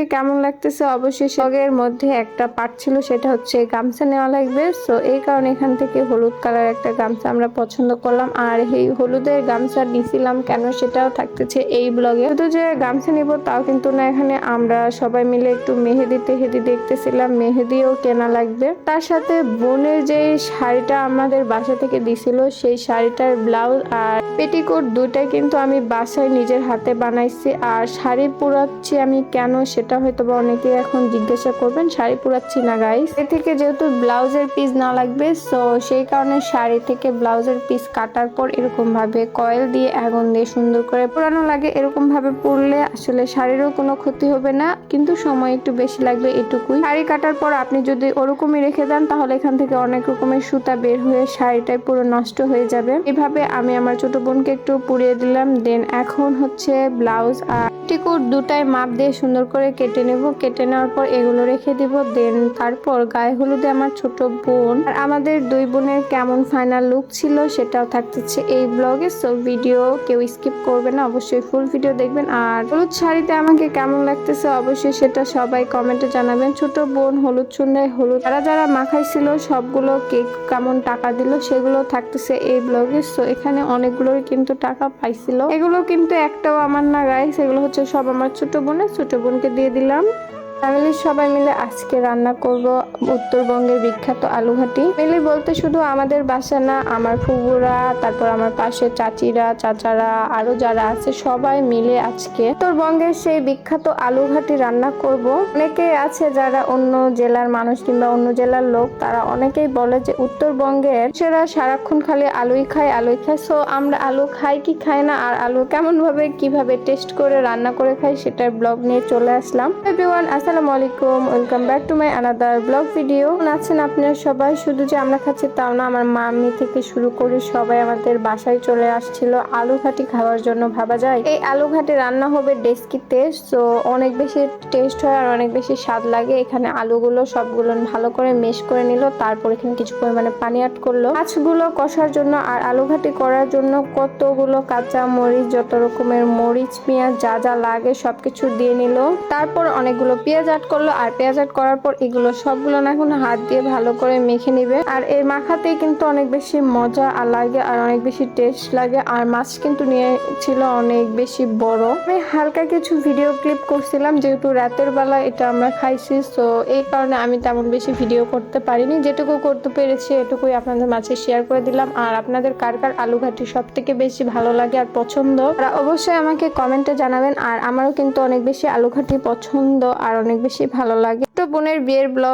আমাকে কেমন লাগতেছে? অবশ্যই সগের মধ্যে একটা পার্ট ছিল, সেটা হচ্ছে গামছা নেওয়া লাগবে। সো এই কারণে এখান থেকে হলুদ কালার একটা গামছা আমরা পছন্দ করলাম। আর এই হলুদের গামছা নিছিলাম কেন সেটাও থাকতেছে এই ব্লগে শুধু যে গামছা নিব তাও কিন্তু না, এখানে আমরা সবাই মিলে একটু মেহেদি তেহেদি দেখতেছিলাম। মেহেদিও কেনা লাগবে। তার সাথে বোনের যে শাড়িটা আমাদের বাসা থেকে দিছিল, সেই শাড়িটার ব্লাউজ আর পেটিকোট দুইটাই কিন্তু আমি বাসায় নিজের হাতে বানাইছি। আর শাড়ি পুরাচ্ছি আমি কেন সেটা হয়তো বা অনেকে এখন জিজ্ঞাসা করবেন, শাড়ি পুরাচ্ছি না গাইস এ থেকে যেহেতু ব্লাউজের পিস না লাগবে সো সেই কারণে শাড়ি থেকে ব্লাউজের পিস কাটার পর এরকম ভাবে কয়েল দিয়ে আগুন দিয়ে সুন্দর করে পুরানো লাগে। এরকম ভাবে পুরলে আসলে শাড়িরও কোনো ক্ষতি হবে না, কিন্তু সময় একটু বেশি লাগবে এটুকুই। শাড়ি কাটার পর আপনি যদি ওরকমই রেখে দেন, তাহলে এখান থেকে অনেক রকমের সুতা বের হয়ে শাড়িটাই পুরো নষ্ট হয়ে যাবে। এভাবে আমি আমার ছোট বোনকে একটু পুড়িয়ে দিলাম দেন এখন হচ্ছে ব্লাউজ আর টিকুট দুটাই মাপ দিয়ে সুন্দর করে কেটে নেব। কেটে নেওয়ার পর এগুলো রেখে দিব। দেন তারপর গায়ে হলুদে আমার ছোট বোন। আর আমাদের দুই বোনের কেমন ফাইনাল লুক ছিল সেটাও থাকতেছে এই ব্লগে সো ভিডিও কেউ স্কিপ করবে না। অবশ্যই ফুল ভিডিও দেখবেন। আর হলুদ শাড়িতে আমাকে কেমন লাগতেছে অবশ্যই সেটা সবাই কমেন্টে জানাবেন। ছোট বোন হলুদ সুন্দর হলুদ। যারা যারা মাখাইছিল, সবগুলো কেক কেমন টাকা দিল সেগুলো থাকতেছে এই ব্লগে সো এখানে অনেকগুলোই কিন্তু টাকা পাইছিল। এগুলো কিন্তু একটাও আমার না গাইস এগুলো হচ্ছে সব আমার ছোট বোনের ছোট বোনকে দিয়ে দিলাম। ফ্যামিলির সবাই মিলে আজকে রান্না করব উত্তরবঙ্গের বিখ্যাত আলুঘাটি। মিলে বলতে শুধু আমাদের বাসা না, আমার ফুবুরা, তারপর আমার পাশে চাচিরা, চাচারা, আরও যারা আছে, সবাই মিলে আজকে উত্তরবঙ্গের সেই বিখ্যাত আলুঘাটি রান্না করব। অনেকে আছে যারা অন্য জেলার মানুষ কিংবা অন্য জেলার লোক, তারা অনেকেই বলে যে উত্তরবঙ্গের সেরা সারাক্ষণ খালি আলুই খায় আলুই খায়। সো আমরা আলু খাই কি খাই না, আর আলু কেমন ভাবে কীভাবে টেস্ট করে, রান্না করে খাই, সেটার ব্লগ নিয়ে চলে আসলাম। এভরিওয়ান আসসালামু আলাইকুম, welcome back to my another blog video. আছেন আপনারা সবাই? শুধু যে আমরা খাচ্ছি তাও না, আমার মাম্মি থেকে শুরু করে সবাই আমাদের বাসায় চলে আসছিল আলু ঘাটি খাওয়ার জন্য, ভাবা যায়? এই আলু ঘাটি রান্না হবে ডেস্কিতে সো অনেক বেশি টেস্ট হয় আর অনেক বেশি স্বাদ লাগে। এখানে আলুগুলো সবগুলো ভালো করে মেশ করে নিল, তারপর এখানে কিছু পরিমাণে পানি অ্যাড করল। মাছগুলো কষার জন্য আর আলু ঘাটি করার জন্য কতগুলো কাঁচা মরিচ, যত রকমের মরিচ, পেঁয়াজ যা যা লাগে সবকিছু দিয়ে নিল। তারপর অনেকগুলো পেঁয়াজ অ্যাড করল আর পেঁয়াজ অ্যাড করার পর এগুলো সবগুলো না এখন হাত দিয়ে ভালো করে মেখে নিবে। আর এই মাখাতেই কিন্তু অনেক বেশি মজা আর লাগে আর অনেক বেশি টেস্ট লাগে আর মাছ কিন্তু নিয়েছিল অনেক বেশি বড়। আমি হালকা কিছু ভিডিও ক্লিপ করছিলাম, যেহেতু রাতের বেলা এটা আমরা খাইছি তো এই কারণে আমি তেমন বেশি ভিডিও করতে পারিনি। যেটুকু করতে পেরেছি এটুকুই আপনাদের মাঝে শেয়ার করে দিলাম। আর আপনাদের কার কার আলু ঘাটি সব থেকে বেশি ভালো লাগে আর পছন্দ অবশ্যই আমাকে কমেন্টে জানাবেন। আর আমারও কিন্তু অনেক বেশি আলু ঘাটি পছন্দ আর অনেক বেশি ভালো লাগে। তো বোনের বিয়ের ব্লগ